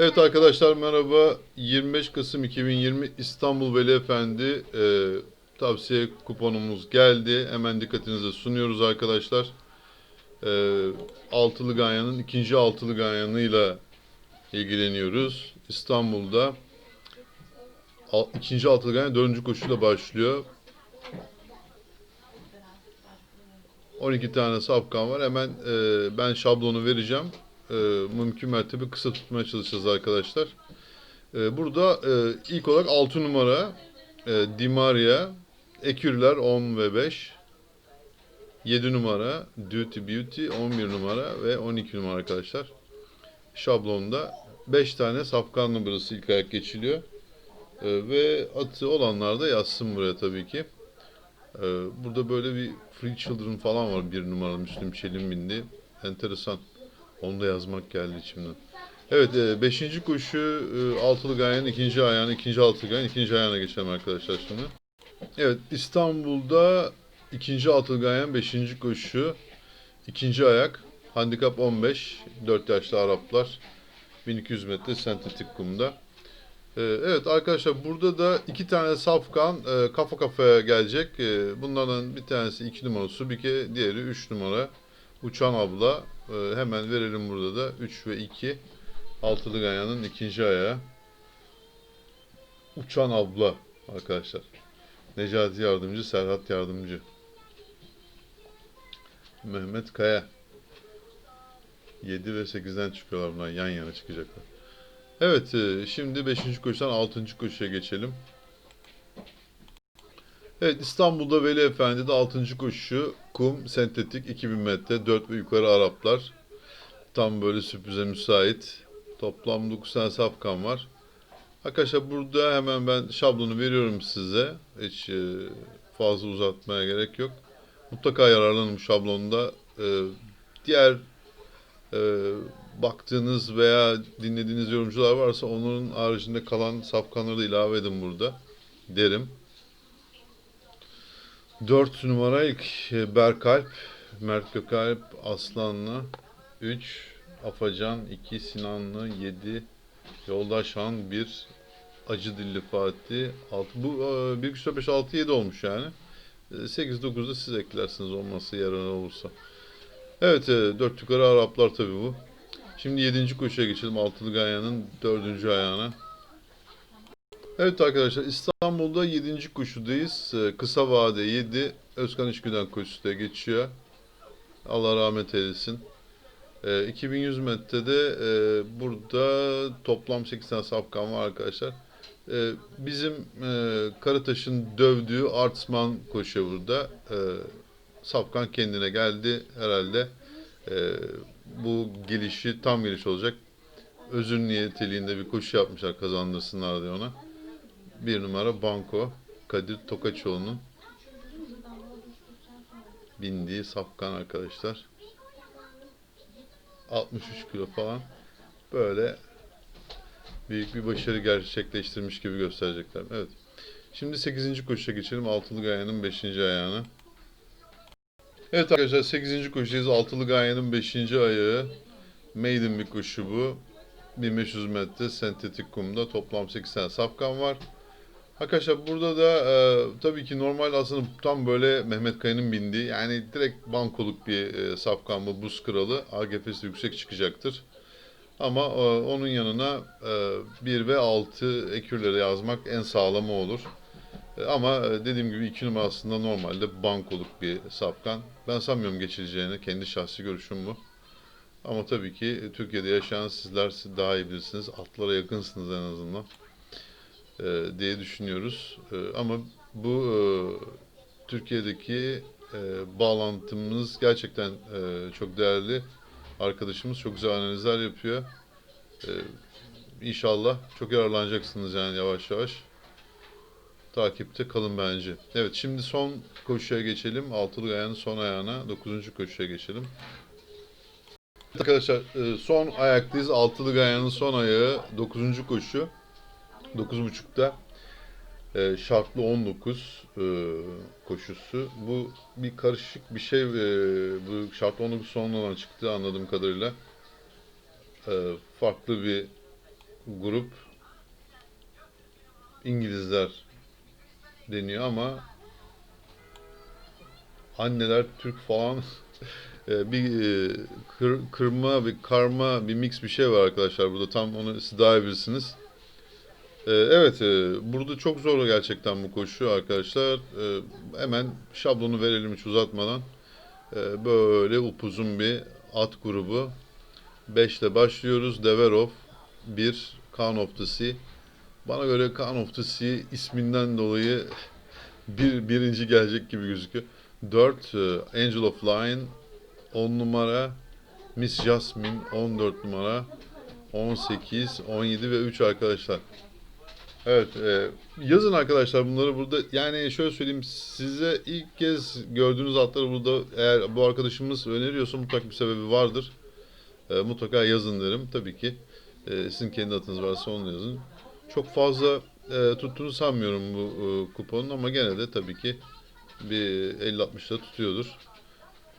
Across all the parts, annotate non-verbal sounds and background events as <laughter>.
Evet arkadaşlar merhaba. 25 Kasım 2020 İstanbul Veli Efendi e, tavsiye kuponumuz geldi. Hemen dikkatinize sunuyoruz arkadaşlar. E, altılı Ganyan'ın ikinci altılı Ganyan'ıyla ilgileniyoruz. İstanbul'da al, ikinci altılı Ganyan dördüncü koşuyla başlıyor. 12 tane safkan var. Hemen e, ben şablonu vereceğim. E, mümkün mertebe kısa tutmaya çalışacağız arkadaşlar. E, burada e, ilk olarak 6 numara e, Di Maria, Ekürler 10 ve 5. 7 numara Duty Beauty, 11 numara ve 12 numara arkadaşlar. Şablonda 5 tane safkan numarası ilk ayak geçiliyor. E, ve atı olanlar da yazsın buraya tabii ki. Ee, burada böyle bir Free Children falan var bir numaralı Müslüm Çelim bindi. Enteresan. Onu da yazmak geldi içimden. Evet, e, beşinci koşu e, altılı gayenin ikinci ayağına, ikinci altılı gayenin ikinci ayağına geçelim arkadaşlar şimdi. Evet, İstanbul'da ikinci altılı gayenin beşinci koşu, ikinci ayak, handikap 15, 4 yaşlı Araplar, 1200 metre sentetik kumda. Ee, Evet arkadaşlar burada da iki tane safkan e, kafa kafaya gelecek. E, bunlardan bir tanesi iki numara Subike, diğeri üç numara Uçan Abla. E, hemen verelim burada da 3 ve 2 altılı ganyanın ikinci ayağı. Uçan Abla arkadaşlar. Necati Yardımcı, Serhat Yardımcı. Mehmet Kaya. 7 ve 8'den çıkıyorlar bunlar yan yana çıkacaklar. Evet, e, şimdi 5. koşudan 6. koşuya geçelim. Evet, İstanbul'da Veli Efendi'de 6. koşu, kum, sentetik, 2000 metre, 4 ve yukarı Araplar. Tam böyle sürprize müsait. Toplam 9 tane safkan var. Arkadaşlar burada hemen ben şablonu veriyorum size. Hiç e, fazla uzatmaya gerek yok. Mutlaka yararlanın bu şablonda. E, diğer e, baktığınız veya dinlediğiniz yorumcular varsa onların haricinde kalan safkanları da ilave edin burada derim. 4 numara ilk e, Berkalp, Mert Gökalp, Aslanlı 3, Afacan 2, Sinanlı 7, Yoldaş Han 1, Acı Dilli Fatih 6. Bu e, 1 3 5 6 7 olmuş yani. 8 9'da siz eklersiniz olması yarın olursa. Evet, e, 4 yukarı Araplar tabii bu. Şimdi 7. koşuya geçelim. Altılı Ganyan'ın 4. ayağına. Evet arkadaşlar İstanbul'da 7. koşudayız. Ee, Kısa vade 7. Özkan İşgüden koşusu da geçiyor. Allah rahmet eylesin. Ee, 2100 metrede e, burada toplam 8 tane safkan var arkadaşlar. Ee, bizim e, Karataş'ın dövdüğü Artsman koşuyor burada. Ee, safkan kendine geldi herhalde. Ee, bu gelişi tam geliş olacak. Özür niyeteliğinde bir koşu yapmışlar kazandırsınlar diye ona. Bir numara Banko. Kadir Tokaçoğlu'nun bindiği safkan arkadaşlar. 63 kilo falan. Böyle büyük bir başarı gerçekleştirmiş gibi gösterecekler. Evet. Şimdi 8. koşuya geçelim. Altılı Gaya'nın 5. ayağına. Evet arkadaşlar 8. koşudayız. Altılı Ganyan'ın 5. ayağı. Maiden bir koşu bu. 1500 metre sentetik kumda toplam 8 tane safkan var. Arkadaşlar burada da e, tabii ki normal aslında tam böyle Mehmet Kaya'nın bindiği yani direkt bankoluk bir e, safkan bu buz kralı. AGF'si yüksek çıkacaktır. Ama e, onun yanına e, 1 ve 6 ekürleri yazmak en sağlamı olur. E, Ama e, dediğim gibi iki numarasında normalde bankoluk bir sapkan. Ben sanmıyorum geçileceğini. Kendi şahsi görüşüm bu. Ama tabii ki Türkiye'de yaşayan sizler siz daha iyi bilirsiniz. Atlara yakınsınız en azından. E, diye düşünüyoruz. E, ama bu e, Türkiye'deki e, bağlantımız gerçekten e, çok değerli. Arkadaşımız çok güzel analizler yapıyor. E, İnşallah çok yararlanacaksınız yani yavaş yavaş takipte kalın bence. Evet şimdi son koşuya geçelim. Altılı ayağının son ayağına. Dokuzuncu koşuya geçelim. Arkadaşlar e, son ayaktayız. Altılı ayağının son ayağı. Dokuzuncu koşu. Dokuz buçukta. E, şartlı 19 e, koşusu. Bu bir karışık bir şey. E, bu şartlı 19 sonradan çıktı anladığım kadarıyla. E, farklı bir grup İngilizler deniyor ama anneler Türk falan <laughs> e, bir e, kır- kırma bir karma bir mix bir şey var arkadaşlar burada tam onu siz daha iyi bilirsiniz. E, Evet, e, burada çok zor gerçekten bu koşu arkadaşlar. E, Hemen şablonu verelim hiç uzatmadan. E, Böyle upuzun bir at grubu. 5 ile başlıyoruz. Deverov 1, Khan of the Sea. Bana göre Khan of the Sea isminden dolayı bir, birinci gelecek gibi gözüküyor. 4, Angel of Lion 10 numara. Miss Jasmine 14 numara. 18, 17 ve 3 arkadaşlar. Evet, e, yazın arkadaşlar bunları burada. Yani şöyle söyleyeyim size ilk kez gördüğünüz atları burada eğer bu arkadaşımız öneriyorsa mutlaka bir sebebi vardır. E, mutlaka yazın derim tabii ki. E, sizin kendi atınız varsa onu yazın. Çok fazla e, tuttuğunu sanmıyorum bu e, kuponun ama gene de tabii ki bir 50-60 da tutuyordur.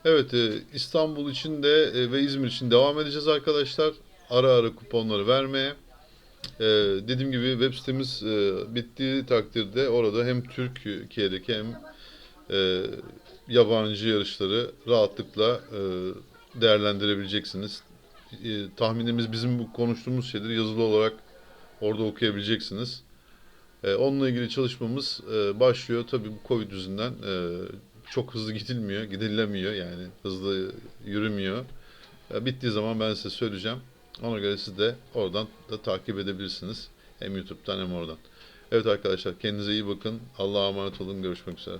Evet, e, İstanbul için de e, ve İzmir için devam edeceğiz arkadaşlar. Ara ara kuponları vermeye. Ee, dediğim gibi web sitemiz e, bittiği takdirde orada hem Türkiye'deki hem e, yabancı yarışları rahatlıkla e, değerlendirebileceksiniz. E, tahminimiz bizim bu konuştuğumuz şeyleri yazılı olarak orada okuyabileceksiniz. E, onunla ilgili çalışmamız e, başlıyor. Tabii bu Covid yüzünden e, çok hızlı gidilmiyor, gidilemiyor yani hızlı yürümüyor. E, bittiği zaman ben size söyleyeceğim. Ona göre siz de oradan da takip edebilirsiniz. Hem YouTube'dan hem oradan. Evet arkadaşlar kendinize iyi bakın. Allah'a emanet olun. Görüşmek üzere.